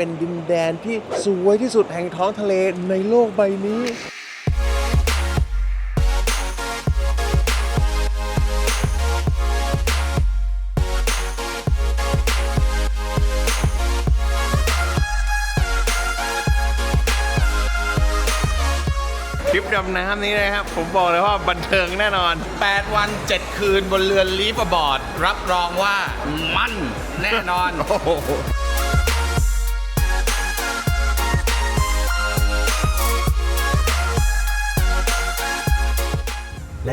เป็นดินแดนที่สวยที่สุดแห่งท้องทะเลในโลกใบนี้ ทริปดำน้ำนี้นะครับ ผมบอกเลยว่าบันเทิงแน่นอน 8 วัน 7 คืนบนเรือนลีฟบอร์ด รับรองว่ามันแน่นอน โอ้โห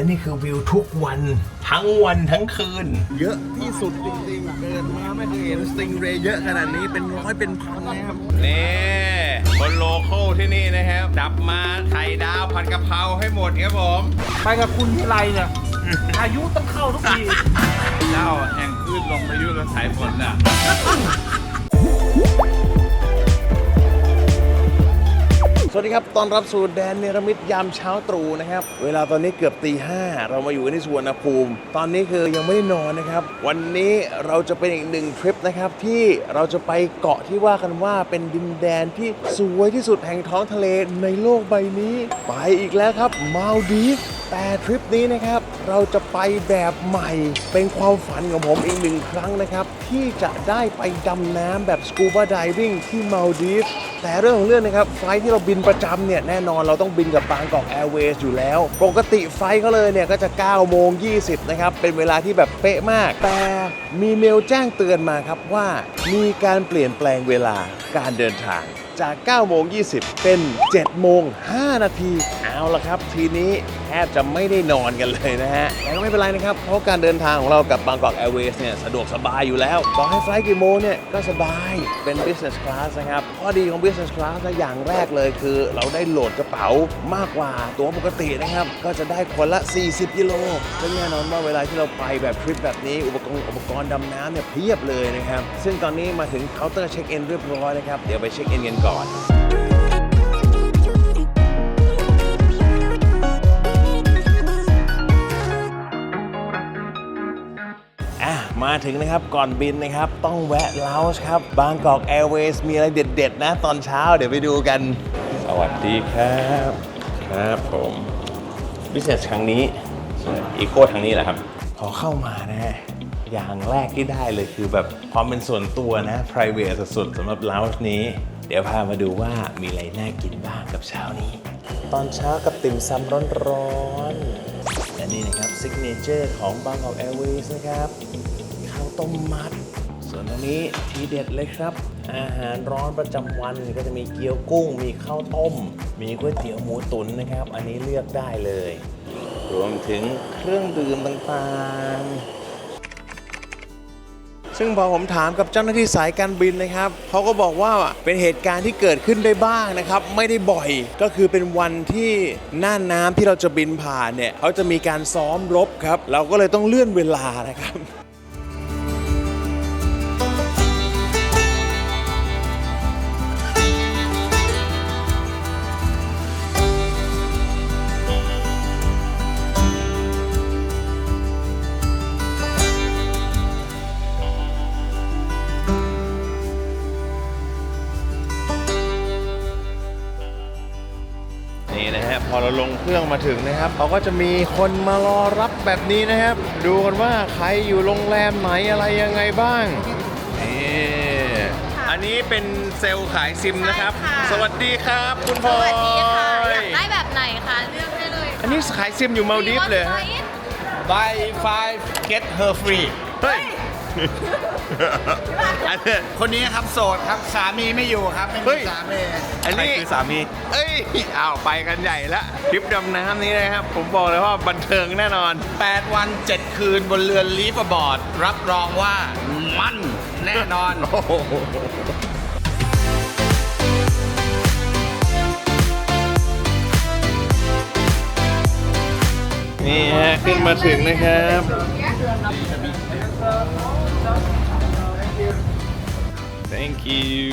และนี่คือวิวทุกวันทั้งวันทั้งคืน เยอะที่สุดจริงๆเกิดมาไม่เคยเห็นสติงเรย์เยอะขนาดนี้เป็นร้อยเป็นพันนะครับนี่คนโลโก้ที่นี่นะครับ ดับมาไข่ดาวผัดกะเพราให้หมดครับผม ไปกับคุณทีไรเนี่ยอายุต้องเข้าทุกทีเจ้าแห่งคลื่นลมพายุและสายฝนอะ สวัสดีครับ ตอนรับสู่แดนเนรมิตยามเช้าตรู่นะครับ เวลาตอนนี้เกือบตีห้าเรามาอยู่กันที่สวรรณภูมิ ตอนนี้คือยังไม่ได้นอนนะครับ วันนี้เราจะเป็นอีกหนึ่งทริปนะครับ ที่เราจะไปเกาะที่ว่ากันว่าเป็นดินแดนที่สวยที่สุดแห่งท้องทะเลในโลกใบนี้ ไปอีกแล้วครับมาลดีฟแต่ทริปนี้นะครับ เราจะไปแบบใหม่เป็นความฝันของผมอีกหนึ่งครั้งนะครับ ที่จะได้ไปดำน้ำแบบสกูบา i ด i ิ g งที่มาลดีฟ แต่เรื่องของเรื่องนะครับ ไฟที่เราบินประจำเนี่ยแน่นอนเราต้องบินกับบางกอกแอร์เวย์อยู่แล้ว ปกติไฟเขาเลยเนี่ยก็จะ 9 โมง 20 นะครับ เป็นเวลาที่แบบเป๊ะมาก แต่มีเมลแจ้งเตือนมาครับว่า มีการเปลี่ยนแปลงเวลาการเดินทางจาก 9 โมง 20 เป็น 7 โมง 5 นาที เอาละครับ ทีนี้ บจะไม่ได้นอนกันเลยนะฮะ แต่ก็ไม่เป็นไรนะครับ เพราะการเดินทางของเรากับบางกอกแอร์เวย์เนี่ยสะดวกสบายอยู่แล้วต่อให้ไฟล์กี่โมงเนี่ยก็สบายเป็น business class นะครับข้อดีของ business class นะอย่างแรกเลยคือ เราได้โหลดกระเป๋ามากกว่าตัวปกตินะครับ ก็จะได้คนละ 40กิโลซึ่งแน่นอนว่าเวลาที่เราไปแบบทริปแบบนี้อุปกรณ์อุปกรณ์ดำน้ำเนี่ยเพียบเลยนะครับ ซึ่งตอนนี้มาถึงเคาน์เตอร์เช็คอินเรียบร้อยนะครับ เดี๋ยวไปเช็คอินกันก่อน มาถึงนะครับก่อนบินนะครับ ต้องแวะลาวส์ครับบางกอกแอร์เวย์มีอะไรเด็ดๆ นะ ตอนเช้าเดี๋ยวไปดูกัน สวัสดีครับครับผมบิสเนสครั้งนี้อีโคทางนี้แหละครับพอเข้ามานะฮะอย่างแรกที่ได้เลยคือแบบความเป็นส่วนตัวนะ private สุดๆสำหรับลาวส์นี้ เดี๋ยวพามาดูว่ามีอะไรน่ากินบ้างกับเช้านี้ ตอนเช้ากับติ่มซำร้อนๆและนี่นะครับซิกเนเจอร์ของบางกอกแอร์เวย์นะครับข้าว ต้มมัด ส่วนตรงนี้ทีเด็ดเลยครับ อาหารร้อนประจำวันก็จะมีเกี๊ยวกุ้ง มีข้าวต้ม มีก๋วยเตี๋ยวหมูตุ๋นนะครับ อันนี้เลือกได้เลย รวมถึงเครื่องดื่มต่างๆซึ่งพอผมถามกับเจ้าหน้าที่สายการบินนะครับเขาก็บอกว่าเป็นเหตุการณ์ที่เกิดขึ้นได้บ้างนะครับ ไม่ได้บ่อยก็คือเป็นวันที่หน้าน้ำที่เราจะบินผ่านเนี่ยเขาจะมีการซ้อมรบครับ เราก็เลยต้องเลื่อนเวลานะครับ พอเราลงเครื่องมาถึงนะครับเขาก็จะมีคนมารอรับแบบนี้นะครับ ดูกันว่าใครอยู่โรงแรมไหนอะไรยังไงบ้างนี่อันนี้เป็นเซลล์ขายซิมนะครับ ใช่ค่ะ สวัสดีครับ คุณพลอสวัสดีค่ะยอยากได้แบบไหนคะ เลือกได้เลยอันนี้ขายซิมอยู่มาลดีฟเลยฮะ buy five get her free เฮ้ย อันนี้ คนนี้ครับโสดครับสามีไม่อยู่ครับไม่เฮ้มีย สามีอันนี้ใครคือสามี เอ้ยอ้าวไปกันใหญ่ละทริปดำน้ำนี้นะครับ ผมบอกเลยว่าบันเทิงแน่นอน 8 วัน 7 คืนบนเรือนลีฟบอร์ด รับรองว่ามันแน่นอน โอ้โหนี่ฮะขึ้นมาถึงนะครับ thank you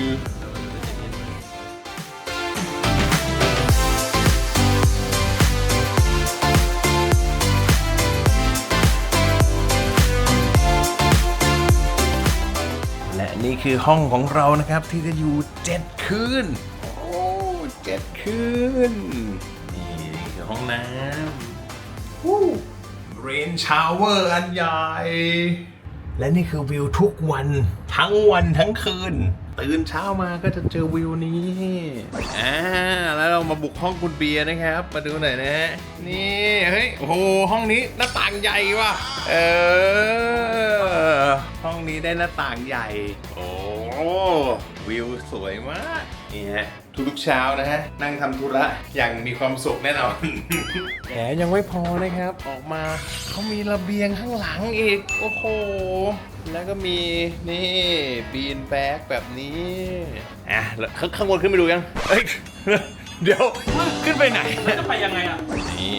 และนี่คือคือห้องของเรานะครับที่จะอยู่เจ็ดคืน โอ้เจ็ดคืน นี่คือห้องน้ำเรนชาวเวอร์อันใหญ่ และนี่คือวิวทุกวัน ทั้งวันทั้งคืน ตื่นเช้ามาก็จะเจอวิวนี้อ่าแล้วเรามาบุกห้องคุณเบียร์นะครับ มาดูหน่อยนะฮะนี่เฮ้ยโอ้โหห้องนี้หน้าต่างใหญ่ว่ะเออห้องนี้ได้หน้าต่างใหญ่ โอ้วิวสวยมาก นี่ฮะทุกๆเช้านะฮะ นั่งทำธุระอย่างมีความสุขแน่นอนแถมยังไม่พอนะครับ ออกมาเขามีระเบียงข้างหลังอีก โอ้โห แล้วก็มีนี่บีนแบ็กแบบนี้ อะแล้วข้างข้างบนขึ้นไปดูยังเอ้ย เดี๋ยวขึ้นไปไหนจะไปยังไงอะ นี่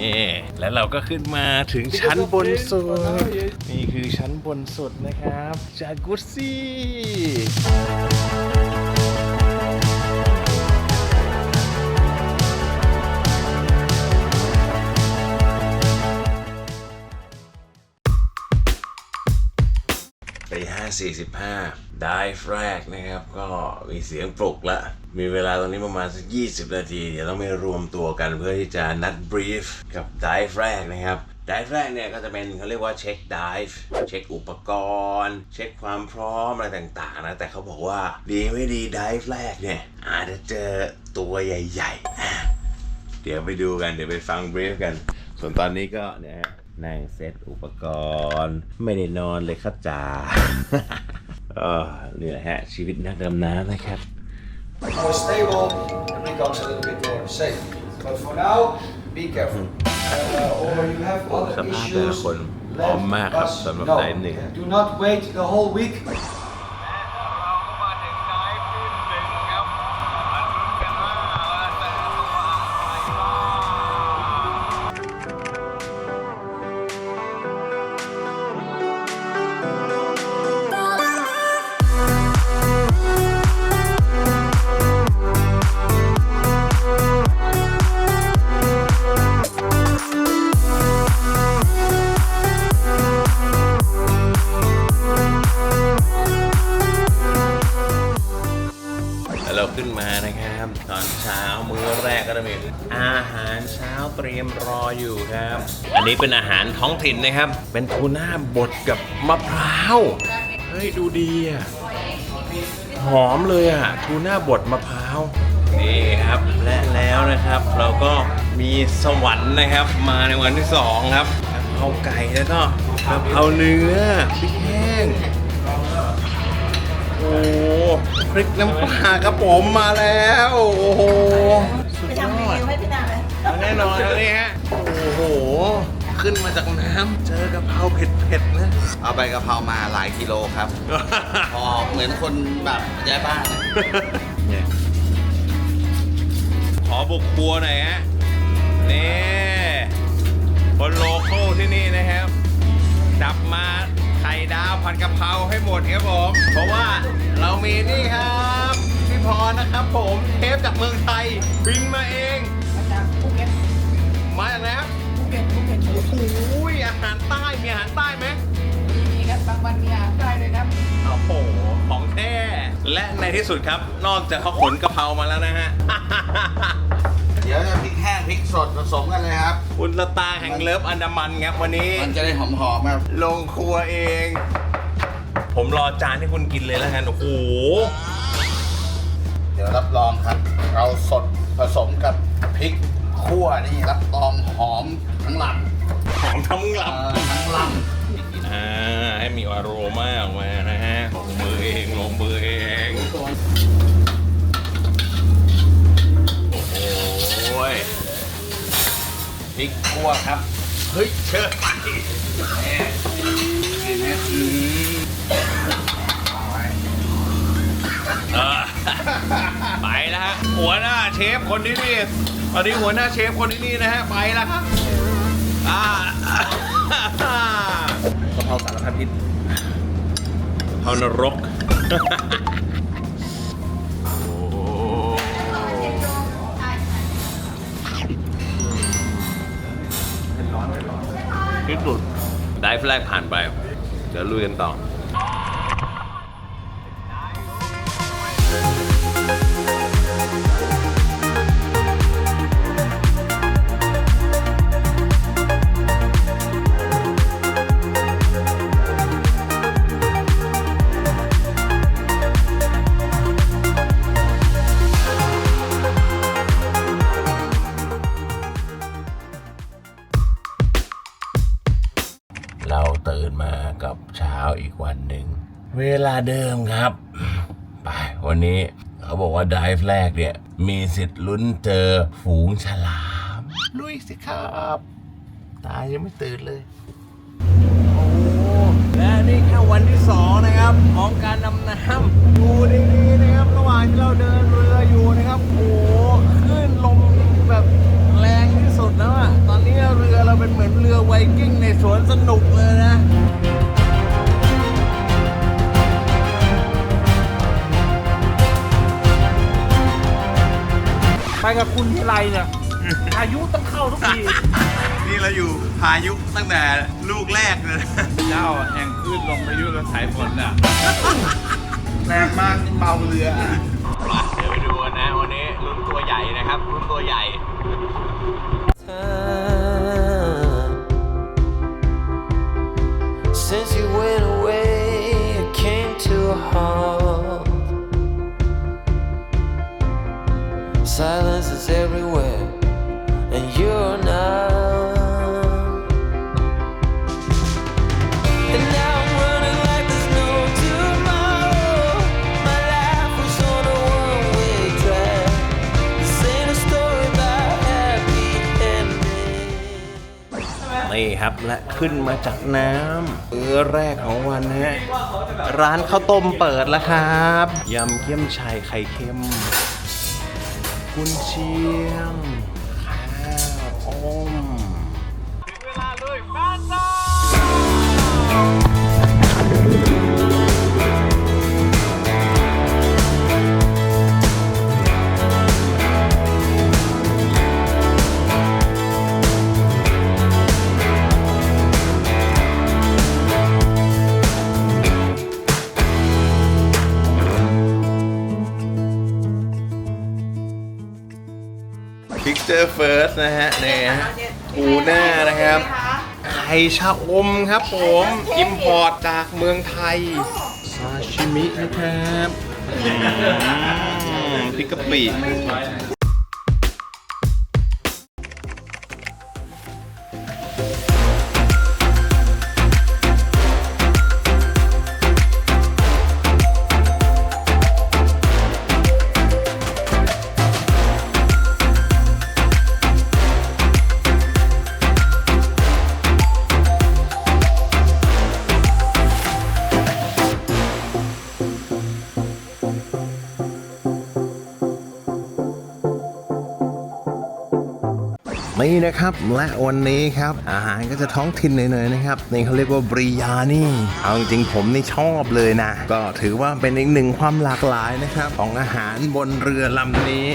แล้วเราก็ขึ้นมาถึงชั้นบนสุด นี่คือชั้นบนสุดนะครับจากุซซี่ ตีห้าสี่สิบห้าได้แรกนะครับ ก็มีเสียงปลุกละ มีเวลาตรงนี้ประมาณสักยี่สิบนาที เดี๋ยวต้องไปรวมตัวกันเพื่อที่จะนัดบรีฟกับได้แรกนะครับได้แรกเนี่ยก็จะเป็นเขาเรียกว่าเช็คดิฟเช็คอุปกรณ์ เช็คความพร้อมอะไรต่างๆนะแต่เขาบอกว่าดีไม่ดีดิฟแรกเนี่ยอาจจะเจอตัวใหญ่ๆ เดี๋ยวไปดูกันเดี๋ยวไปฟังบรีฟกัน ส่วนตอนนี้ก็เนี่ย นั่งเซตอุปกรณ์ ไม่ได้นอนเลยครับจ่าเออนี่แหละฮะ ชีวิตนักดำน้ำนะครับ more stable, it becomes a little bit more safe. But for now, be careful. Uh, or you have ส other ภาพแต่ละ issues. คนพร้อมมากครับ Us, สำหรับ no. ไดฟ์หนึ่ง Do not wait the whole week. นมานะครับ ตอนเช้ามื้อแรกก็จะมีอาหารเช้าเตรียมรออยู่ครับ อันนี้เป็นอาหารท้องถิ่นนะครับ เป็นทูน่าบดกับมะพร้าวเฮ้ยดูดีอะหอมเลยอะทูน่าบดมะพร้าวนี่ครับและแล้วนะครับ เราก็มีสวรรค์นะครับ มาในวันที่สองครับกะเพราไก่แล้วก็กะเพราเนื้อพริกแห้ง พริกน้ำปลาครับผมมาแล้ว โอ้โหสุดยอดแน่นอนแล้วนี่ฮะโอ้โห ขึ้นมาจากน้ำเจอกะเพราเผ็ดๆนะเอาใบกะเพรามาหลายกิโลครับ พอเหมือนคนแบบย้ายบ้านอะเนี่ยขอบุกครัวหน่อยฮะ นี่ คนโลโก้ที่นี่นะครับ จับมาไข่ดาว ผัดกะเพราให้หมดครับผม เพราะว่าเรามีนี่ครับพี่พรนะครับผมเทปจากเมืองไทยบินมาเอง มาจากภูเก็ตมาจากไหนครับภูเก็ตภูเก็ตโอ้โหอาหารใต้มีอาหารใต้ไหมมีครับบางวันมีอาหารใต้เลยครับโอ้โหของแท้และในที่สุดครับ นอกจากเขาขนกะเพรามาแล้วนะฮะ เดี๋ยวจะพริกแห้งพริกสดผสมกันเลยครับคุณสตาร์แห่งเลิฟอันดามันครับวันนี้ มันจะได้หอมๆครับ ลงครัวเอง ผมรอจานให้คุณกินเลยแล้วกันโอ้โหเดี๋ยวรับรองครับ เราสดผสมกับพริกขั่วนี่รับรองหอมทั้งลหอมทั้งำลเอ่อทั้งลำอ่าให้มีอารมาออกมานะฮะลงมือเองลงมือเองโอ้โหยพริกคั่วครับเฮ้ยเชิญไป เออไปแล้วฮะหัวหน้าเชฟคนที่นี่ตอนนี้หัวหน้าเชฟคนที่นี่นะฮะไปแล้วครับอ่ากะเพราสารพัดพิษกะเพรานรกโอ้ที่สุดได้แฟลกผ่านไป เดี๋ยวลุยกันต่อ เวลาเดิมครับ ไปวันนี้เขาบอกว่าดิฟแรกเนี่ย มีสิทธิ์ลุ้นเจอฝูงฉลาม ลุยสิครับ ตายังไม่ตื่นเลยโอ้และนี่แค่วันที่สองนะครับ ของการดำน้ำดูดีๆนะครับ ระหว่างที่เราเดินเรืออยู่นะครับ โอ้โหคลื่นลมแบบแรงที่สุดแล้วอะตอนนี้เรือเราเป็นเหมือนเรือไวกิ้งในสวนสนุกเลยนะ ไปกับคุณที่ไรเนี่ยอายุต้องเข้าทุกทีนี่เราอยู่พายุตั้งแต่ลูกแรกเลยเจ้าแห่งคลื่นลมพายุและสายฝนอะแรงมากที่เมาเรือ ขึ้นมาจากน้ำมื้อแรกของวันนะฮะ ร้านข้าวต้มเปิดแล้วครับ ยำเกี๊ยมชายไข่เค็ม กุนเชียงข้าวต้มพิกเจอร์ เฟิร์สนะฮะเนี่ยฮะทูน่านะครับ ไข่ชะอมครับผมอิมพอร์ตจากเมืองไทยซาชิมินะครับอืมพริกกะปิ นี่นะครับ และวันนี้ครับ อาหารก็จะท้องถิ่นหน่อยๆนะครับนี่เขาเรียกว่าบริยานี่ เอาจริงผมนี่ชอบเลยนะ ก็ถือว่าเป็นอีกหนึ่งความหลากหลายนะครับ ของอาหารบนเรือลำนี้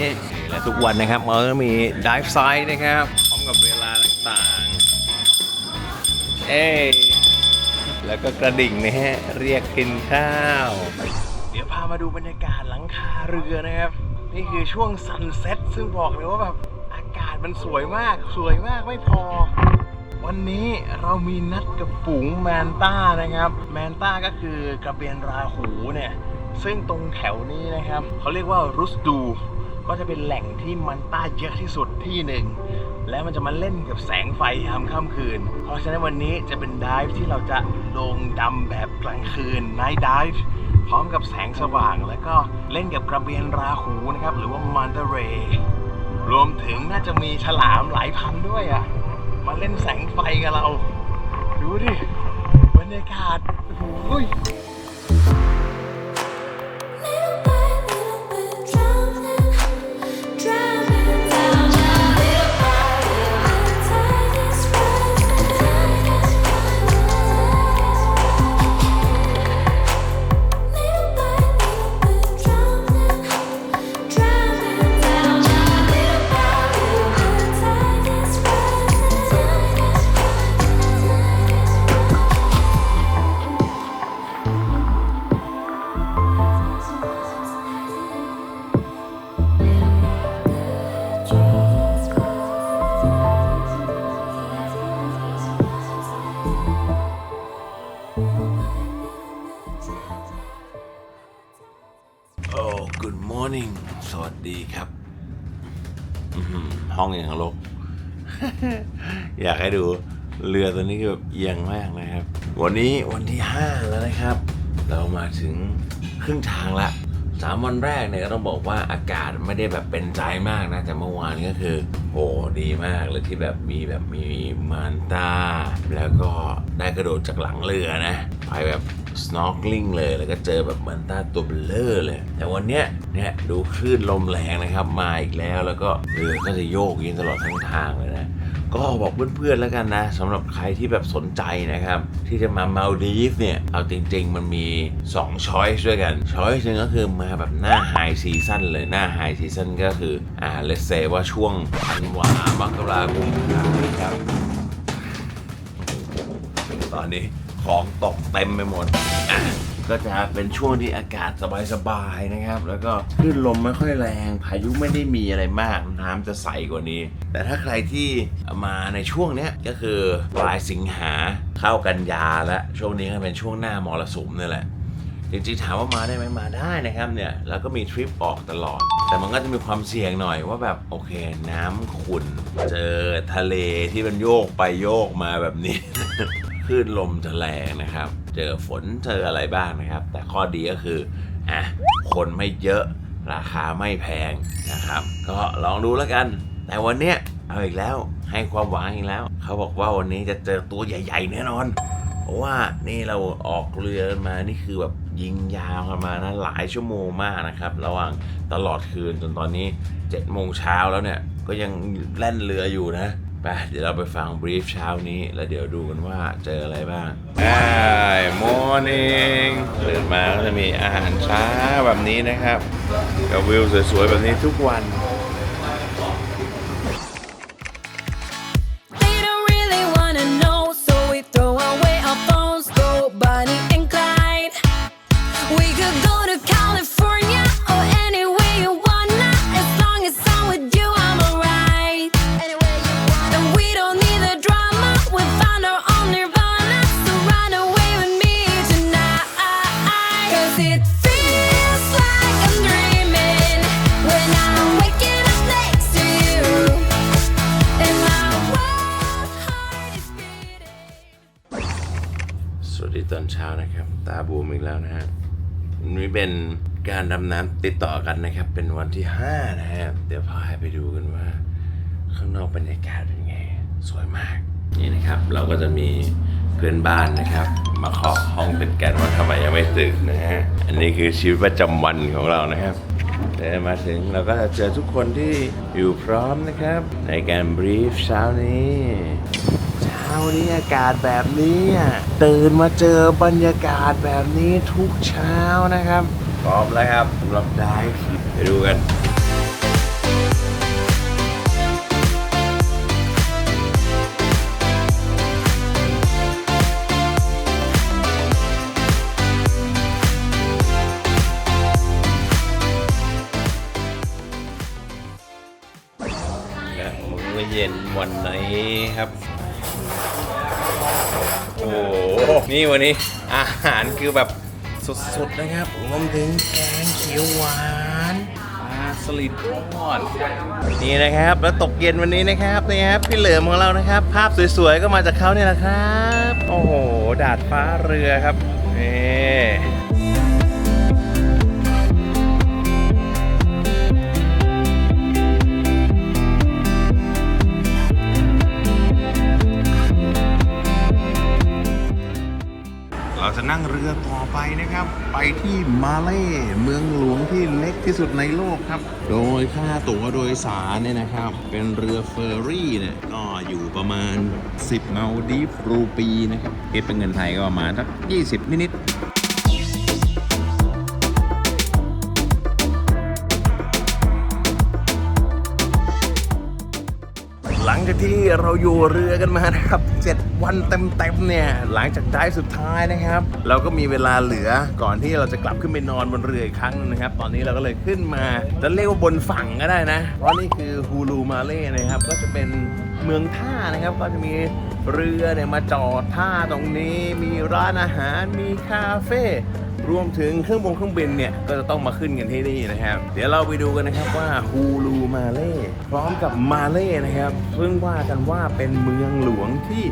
และทุกวันนะครับเราก็มีดิฟไซด์นะครับพร้อมกับเวลาต่างๆ เอ้แล้วก็กระดิ่งนะฮะเรียกกินข้าว เดี๋ยวพามาดูบรรยากาศหลังคาเรือนะครับ นี่คือช่วงซันเซ็ตซึ่งบอกเลยว่าแบบ มันสวยมากสวยมากไม่พอ วันนี้เรามีนัดกับฝูงแมนต้านะครับ แมนต้าก็คือกระเบนราหูเนี่ย ซึ่งตรงแถวนี้นะครับ เขาเรียกว่ารุสดูก็จะเป็นแหล่งที่มันต้าเยอะที่สุดที่หนึ่ง และมันจะมาเล่นกับแสงไฟยามค่ำคืน เพราะฉะนั้นวันนี้จะเป็นดิฟที่เราจะลงดำแบบกลางคืนไนท์ดิฟพร้อมกับแสงสว่าง แล้วก็เล่นกับกระเบียนราหูนะครับ หรือว่ามันเตเร รวมถึงน่าจะมีฉลามหลายพันด้วยอะ มาเล่นแสงไฟกับเรา ดูดิบรรยากาศโอ้โหย อื้อหือห้องอย่างรกอยากให้ดูเรือตัวนี้คือแบบเอียงมากนะครับ วันนี้วันที่ 5 แล้วนะครับ เรามาถึงครึ่งทางละสามวันแรกเนี่ยก็ต้องบอกว่าอากาศไม่ได้แบบเป็นใจมากนะแต่เมื่อวานก็คือโหดีมากเลยที่แบบมีแบบมีมานตาแล้วก็ได้กระโดดจากหลังเรือนะ ไปแบบ snorkeling เลย แล้วก็เจอแบบเหมันต้าตัวเบลเลอร์เลย แต่วันเนี้ยเนี่ยดูคลื่นลมแรงนะครับมาอีกแล้วแล้วก็เรือก็จะโยกยิงตลอดทั้งทางเลยนะก็บอกเพื่อนๆแล้วกันนะสำหรับใครที่แบบสนใจนะครับ ที่จะมามาลดีฟเนี่ย เอาจริง ๆ มันมี2ช้อยส์ด้วยกันช้อยส์หนึ่งก็คือมาแบบหน้าไฮซีซั่นเลยหน้าไฮซีซั่นก็คืออ่าเลเซว่าช่วงธันวามกราคมครับตอนนี้ ของตกเต็มไปหมด ก็จะเป็นช่วงที่อากาศสบายๆนะครับ แล้วก็คลื่นลมไม่ค่อยแรง พายุไม่ได้มีอะไรมาก น้ำจะใสกว่านี้ แต่ถ้าใครที่มาในช่วงเนี้ยก็คือปลายสิงหาเข้ากันยาแล้วช่วงนี้ก็เป็นช่วงหน้ามรสุมนี่แหละจริงๆถามว่ามาได้ไหมมาได้นะครับเนี่ยแล้วก็มีทริปออกตลอด แต่มันก็จะมีความเสี่ยงหน่อยว่าแบบโอเค น้ำขุ่นเจอทะเลที่มันโยกไปโยกมาแบบนี้ คลื่นลมจะแรงนะครับ เจอฝนเจออะไรบ้างนะครับ แต่ข้อดีก็คืออะคนไม่เยอะราคาไม่แพงนะครับ ก็ลองดูแล้วกัน แต่วันเนี้ยเอาอีกแล้วให้ความหวังอีกแล้ว เขาบอกว่าวันนี้จะเจอตัวใหญ่ๆแน่นอน เพราะว่านี่เราออกเรือมานี่คือแบบยิงยาวกันมานะหลายชั่วโมงมากนะครับ ระหว่างตลอดคืนจนตอนนี้7จ็ดโมงเช้าแล้วเนี่ยก็ยังแล่นเรืออยู่นะ ไปเดี๋ยวเราไปฟังบรีฟเช้านี้ แล้วเดี๋ยวดูกันว่าเจออะไรบ้าง Hi morning ตื่นมาก็จะมีอาหารเช้าแบบนี้นะครับ กับวิวสวยๆแบบนี้ทุกวัน เป็นการดำน้ำติดต่อกันนะครับ เป็นวันที่ 5 นะฮะเดี๋ยวพาไปดูกันว่า ข้างนอกบรรยากาศเป็นไง สวยมาก นี่นะครับ เราก็จะมีเพื่อนบ้านนะครับ มาเคาะห้องเป็นกันว่าทำไมยังไม่ตื่นนะฮะ อันนี้คือชีวิตประจำวันของเรานะครับเดินมาถึงเราก็จะเจอทุกคนที่อยู่พร้อมนะครับ ในการบรีฟเช้านี้ นี้อากาศแบบนี้ตื่นมาเจอบรรยากาศแบบนี้ทุกเช้านะครับพร้อมแล้วครับสำหรับได้ไปดูกันและมื้อเย็นวันนี้ครับ โอ้โหนี่วันนี้อาหารคือแบบสุดๆนะครับรวมถึงแกงเขียวหวานปลาสลิดทอดนี่นะครับ แล้วตกเย็นวันนี้นะครับนี่ครับพี่เหลิมของเรานะครับ ภาพสวยๆก็มาจากเขาเนี่ยแหละครับ โอ้โห ดาดฟ้าเรือครับนี่ จะนั่งเรือต่อไปนะครับ ไปที่มาเล่เมืองหลวงที่เล็กที่สุดในโลกครับ โดยค่าตั๋วโดยสารเนี่ยนะครับ เป็นเรือเฟอร์รี่เนี่ยก็อยู่ประมาณ 10เมาดีฟรูปีนะครับคิดเป็นเงินไทยก็ประมาณสัก20 นิดๆ จากที่เราอยู่เรือกันมานะครับ 7 วันเต็มๆเนี่ย หลังจากได้สุดท้ายนะครับ เราก็มีเวลาเหลือก่อนที่เราจะกลับขึ้นไปนอนบนเรืออีกครั้งนึงนะครับ ตอนนี้เราก็เลยขึ้นมาจะเรียกว่าบนฝั่งก็ได้นะ เพราะนี่คือฮูลูมาเล่นะครับ ก็จะเป็นเมืองท่านะครับ ก็จะมีเรือเนี่ยมาจอดท่าตรงนี้ มีร้านอาหาร มีคาเฟ่ รวมถึงเครื่องบงเครื่องบินเนี่ย ก็จะต้องมาขึ้นกันที่นี่นะครับ เดี๋ยวเราไปดูกันนะครับว่าฮูลูมาเล่พร้อมกับมาเล่นะครับ ซึ่งว่ากันว่าเป็นเมืองหลวงที่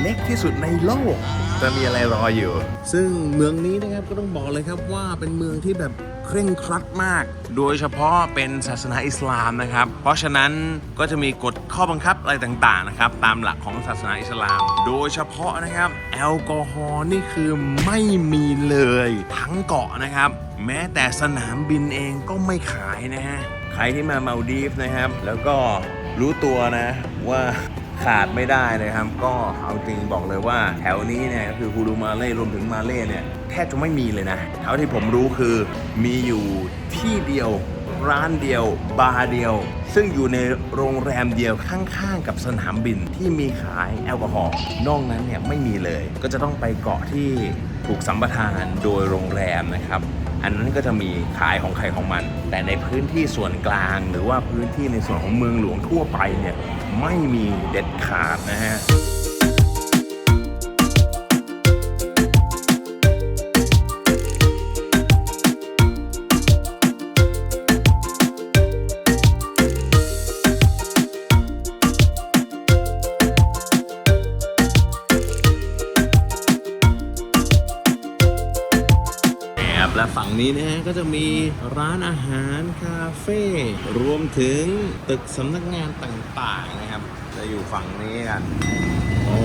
เล็กที่สุดในโลก จะมีอะไรรออยู่ ซึ่งเมืองนี้นะครับก็ต้องบอกเลยครับว่าเป็นเมืองที่แบบเคร่งครัดมาก โดยเฉพาะเป็นศาสนาอิสลามนะครับ เพราะฉะนั้นก็จะมีกฎข้อบังคับอะไรต่างๆนะครับ ตามหลักของศาสนาอิสลาม โดยเฉพาะนะครับ แอลกอฮอล์นี่คือไม่มีเลย ทั้งเกาะนะครับ แม้แต่สนามบินเองก็ไม่ขายนะฮะใครที่มามาดีฟนะครับ แล้วก็รู้ตัวนะว่า ขาดไม่ได้นะครับ ก็เอาจริงบอกเลยว่าแถวนี้เนี่ยก็คือฮูรูมาเล่รวมถึงมาเล่เนี่ยแทบจะไม่มีเลยนะเท่าที่ผมรู้คือมีอยู่ที่เดียวร้านเดียว บาร์เดียว ซึ่งอยู่ในโรงแรมเดียวข้างๆ กับสนามบินที่มีขายแอลกอฮอล์นอกนั้นเนี่ยไม่มีเลย ก็จะต้องไปเกาะที่ถูกสัมปทานโดยโรงแรมนะครับ อันนั้นก็จะมีขายของใครของมัน แต่ในพื้นที่ส่วนกลาง หรือว่าพื้นที่ในส่วนของเมืองหลวงทั่วไปเนี่ย ไม่มีเด็ดขาดนะฮะ นี้นะฮะก็จะมีร้านอาหารคาเฟ่รวมถึงตึกสำนักงานต่างๆนะครับ จะอยู่ฝั่งนี้กัน โอ้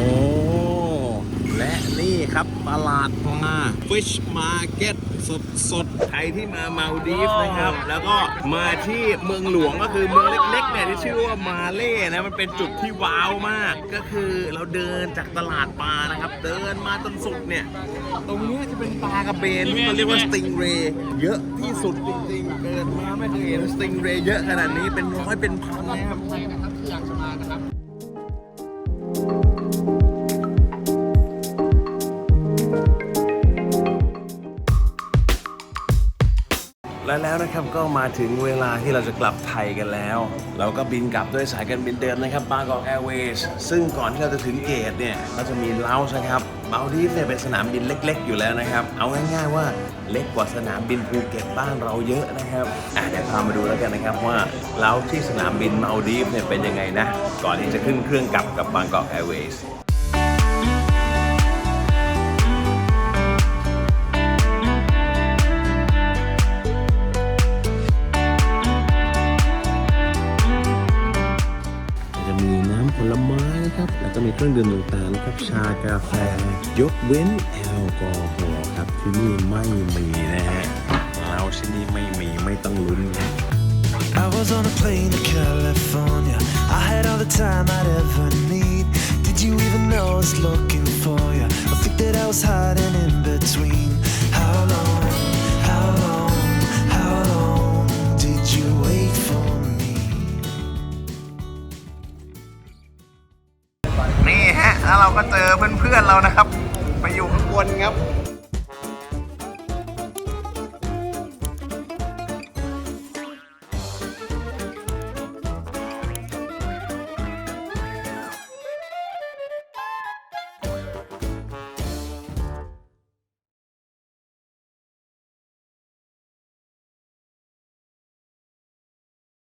และนี่ครับตลาดปลา Fish Market สดสดๆใครที่มามาดีฟนะครับ แล้วก็มาที่เมืองหลวงก็คือเมืองเล็กๆเนี่ยที่ชื่อว่ามาเล่นะมันเป็นจุดที่ว้าวมาก ก็คือเราเดินจากตลาดปลานะครับ เดินมาจนสุดเนี่ย ตรงนี้จะเป็นปลากระเบนที่เขาเรียกว่าสติงเรย์เยอะที่สุดจริงๆเกิดมาไม่เคยเห็นสติงเรย์เยอะขนาดนี้เป็นร้อยเป็นพันนะครับ และแล้วนะครับก็มาถึงเวลาที่เราจะกลับไทยกันแล้ว เราก็บินกลับด้วยสายการบินเดิมนะครับบางกอกแอร์เวย์ซึ่งก่อนที่เราจะถึงเกตเนี่ยก็จะมีเลาส์นะครับมาลดีฟเนี่ยเป็นสนามบินเล็ก ๆ อยู่แล้วนะครับ เอาง่ายๆว่าเล็กกว่าสนามบินภูเก็ตบ้านเราเยอะนะครับอะเดี๋ยวพามาดูแล้วกันนะครับว่าเลาส์ที่สนามบินเมาดีฟเนี่ยเป็นยังไงนะ ก่อนที่จะขึ้นเครื่องกลับกับบางกอกแอร์เวย์ รื่องดื่มต่างๆนะครับ ชากาแฟ ยกเว้นแอลกอฮอล์ครับ ที่นี่ไม่มีนะฮะเราที่นี่ไม่มีไม่ต้องลุ้นนะ I was on a plane to California. I had all the time I พื่อนเรานะครับ ไปอยู่ข้างบนครับ